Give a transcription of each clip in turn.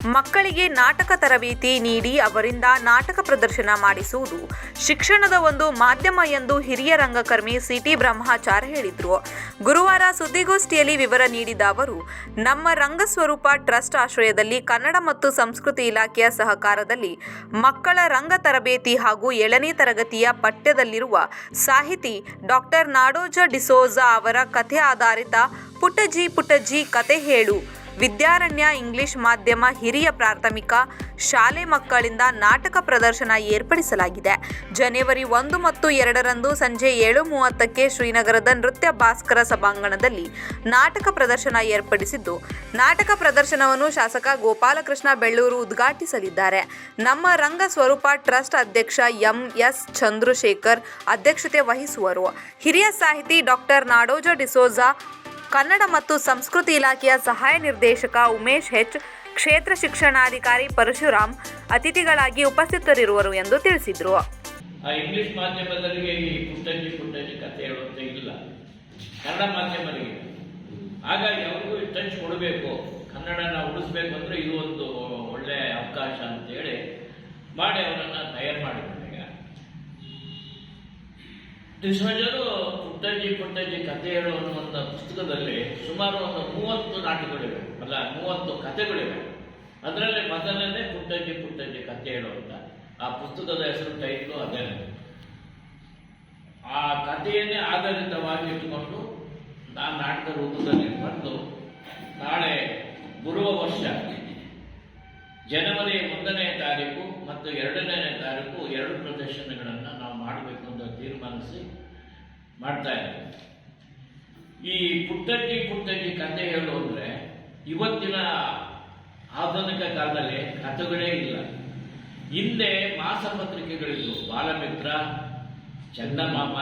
ಮಕ್ಕಳಿಗೆ ನಾಟಕ ತರಬೇತಿ ನೀಡಿ ಅವರಿಂದ ನಾಟಕ ಪ್ರದರ್ಶನ ಮಾಡಿಸುವುದು ಶಿಕ್ಷಣದ ಒಂದು ಮಾಧ್ಯಮ ಎಂದು ಹಿರಿಯ ರಂಗಕರ್ಮಿ ಸಿಟಿ ಬ್ರಹ್ಮಾಚಾರ್ ಹೇಳಿದರು. ಗುರುವಾರ ಸುದ್ದಿಗೋಷ್ಠಿಯಲ್ಲಿ ವಿವರ ನೀಡಿದ ಅವರು, ನಮ್ಮ ರಂಗಸ್ವರೂಪ ಟ್ರಸ್ಟ್ ಆಶ್ರಯದಲ್ಲಿ ಕನ್ನಡ ಮತ್ತು ಸಂಸ್ಕೃತಿ ಇಲಾಖೆಯ ಸಹಕಾರದಲ್ಲಿ ಮಕ್ಕಳ ರಂಗ ತರಬೇತಿ ಹಾಗೂ ಏಳನೇ ತರಗತಿಯ ಪಠ್ಯದಲ್ಲಿರುವ ಸಾಹಿತಿ ಡಾಕ್ಟರ್ ನಾಡೋಜ ಡಿಸೋಜಾ ಅವರ ಕಥೆ ಆಧಾರಿತ ಪುಟಜಿ ಪುಟಜಿ ಕತೆ ಹೇಳು ವಿದ್ಯಾರಣ್ಯ ಇಂಗ್ಲಿಷ್ ಮಾಧ್ಯಮ ಹಿರಿಯ ಪ್ರಾಥಮಿಕ ಶಾಲೆ ಮಕ್ಕಳಿಂದ ನಾಟಕ ಪ್ರದರ್ಶನ ಏರ್ಪಡಿಸಲಾಗಿದೆ. ಜನವರಿ ಒಂದು ಮತ್ತು ಎರಡರಂದು ಸಂಜೆ ಏಳು ಮೂವತ್ತಕ್ಕೆ ಶ್ರೀನಗರದ ನೃತ್ಯ ಭಾಸ್ಕರ ಸಭಾಂಗಣದಲ್ಲಿ ನಾಟಕ ಪ್ರದರ್ಶನ ಏರ್ಪಡಿಸಿದ್ದು. ನಾಟಕ ಪ್ರದರ್ಶನವನ್ನು ಶಾಸಕ ಗೋಪಾಲಕೃಷ್ಣ ಬೆಳ್ಳೂರು ಉದ್ಘಾಟಿಸಲಿದ್ದಾರೆ. ನಮ್ಮ ರಂಗ ಸ್ವರೂಪ ಟ್ರಸ್ಟ್ ಅಧ್ಯಕ್ಷ ಎಂ ಎಸ್ ಚಂದ್ರಶೇಖರ್ ಅಧ್ಯಕ್ಷತೆ ವಹಿಸುವರು. ಹಿರಿಯ ಸಾಹಿತಿ ಡಾಕ್ಟರ್ ನಾಡೋಜ ಡಿಸೋಜಾ ಕನ್ನಡ ಮತ್ತು ಸಂಸ್ಕೃತಿ ಇಲಾಖೆಯ ಸಹಾಯ ನಿರ್ದೇಶಕ ಉಮೇಶ್ ಹೆಚ್ ಕ್ಷೇತ್ರ ಶಿಕ್ಷಣಾಧಿಕಾರಿ ಪರಶುರಾಮ್ ಅತಿಥಿಗಳಾಗಿ ಉಪಸ್ಥಿತರಿರುವರು ಎಂದು ತಿಳಿಸಿದರು. ಆ ಇಂಗ್ಲಿಷ್ ಮಾಧ್ಯಮದವರಿಗೆ ಈ ಪುಟ್ಟಜ್ಜಿ ಪುಟ್ಟಜ್ಜಿ ಕಥೆ ಹೇಳುವಂತೆ ಇಲ್ಲ. ಕನ್ನಡ ಮಾಧ್ಯಮರಿಗೆ ಹಾಗಾಗಿ ಅವ್ರಿಗೂ ಟಚ್ ಕೊಡಬೇಕು ಕನ್ನಡನ ಉಳಿಸ್ಬೇಕು ಅಂದ್ರೆ ಇದು ಒಂದು ಒಳ್ಳೆ ಅವಕಾಶ ಅಂತೇಳಿ ಮಾಡಿ ಅವರನ್ನು ತಯಾರು ಮಾಡಿದ್ದಾರೆ ಈಗ ಡಿಸೋಜರು ಪುಟ್ಟಜ್ಜಿ ಪುಟ್ಟಜ್ಜಿ ಕಥೆ ಹೇಳು ಅನ್ನೋ ಒಂದು ಪುಸ್ತಕದಲ್ಲಿ ಸುಮಾರು ಒಂದು ಮೂವತ್ತು ನಾಟಕಗಳಿವೆ. ಅಲ್ಲ, ಮೂವತ್ತು ಕಥೆಗಳಿವೆ ಅದರಲ್ಲಿ ಮೊದಲನೇ ಪುಟ್ಟಜ್ಜಿ ಪುಟ್ಟಜ್ಜಿ ಕಥೆ ಅಂತ ಆ ಪುಸ್ತಕದ ಹೆಸರು ಟೈಟ್ಲು ಅದೇ. ಆ ಕಥೆಯನ್ನೇ ಆಧಾರಿತವಾಗಿ ಇಟ್ಟುಕೊಂಡು ನಾನು ನಾಟಕ ರೂಪದಲ್ಲಿ ಬಂದು ನಾಳೆ ಬರುವ ವರ್ಷ ಜನವರಿ ಒಂದನೇ ತಾರೀಕು ಮತ್ತು ಎರಡನೇ ತಾರೀಕು ಎರಡು ಪ್ರದರ್ಶನಗಳನ್ನು ನಾವು ಮಾಡಬೇಕು ಅಂತ ತೀರ್ಮಾನಿಸಿ ಮಾಡ್ತಾ ಇದ್ದಾರೆ. ಈ ಪುಟ್ಟಜ್ಜಿ ಪುಟ್ಟಜ್ಜಿ ಕತೆ ಹೇಳು ಅಂದರೆ ಇವತ್ತಿನ ಆಧುನಿಕ ಕಾಲದಲ್ಲಿ ಕಥೆಗಳೇ ಇಲ್ಲ. ಹಿಂದೆ ಮಾಸಪತ್ರಿಕೆಗಳಿದ್ವು. ಬಾಲಮಿತ್ರ ಚಂದಮಾಮ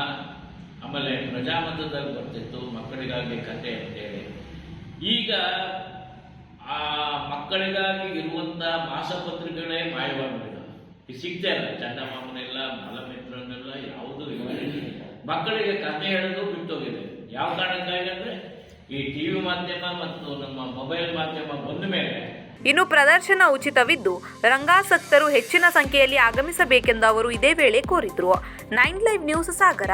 ಆಮೇಲೆ ಪ್ರಜಾಮತದಲ್ಲಿ ಬರ್ತಿತ್ತು ಮಕ್ಕಳಿಗಾಗಿ ಕತೆ ಅಂತೇಳಿ. ಈಗ ಆ ಮಕ್ಕಳಿಗಾಗಿ ಇರುವಂತ ಮಾಸಪತ್ರಿಕೆಗಳೇ ಮಾಯವಾಗ್ಬಿಟ್ಟಿದೆ. ಈಗ ಸಿಗ್ತಾ ಇಲ್ಲ ಚಂದಮಾಮನಿಲ್ಲ ಬಾಲಮಿತ್ರನಿಲ್ಲ ಯಾವುದೂ ಇಲ್ಲ. ಮಕ್ಕಳಿಗೆ ಕಥೆ ಹೇಳೋದು ಬಿಟ್ಟೋಗಿದೆ. ಯಾವ ಕಾರಣಕ್ಕಾಗಿ ಅಂದ್ರೆ, ಈ ಟಿವಿ ಮಾಧ್ಯಮ ಮತ್ತು ನಮ್ಮ ಮೊಬೈಲ್ ಮಾಧ್ಯಮ ಬಂದ ಮೇಲೆ ಇನ್ನು ಪ್ರದರ್ಶನ ಉಚಿತವಿದ್ದು, ರಂಗಾಸಕ್ತರು ಹೆಚ್ಚಿನ ಸಂಖ್ಯೆಯಲ್ಲಿ ಆಗಮಿಸಬೇಕೆಂದು ಅವರು ಇದೇ ವೇಳೆ ಕೋರಿದ್ರು. Nine live news Sagara.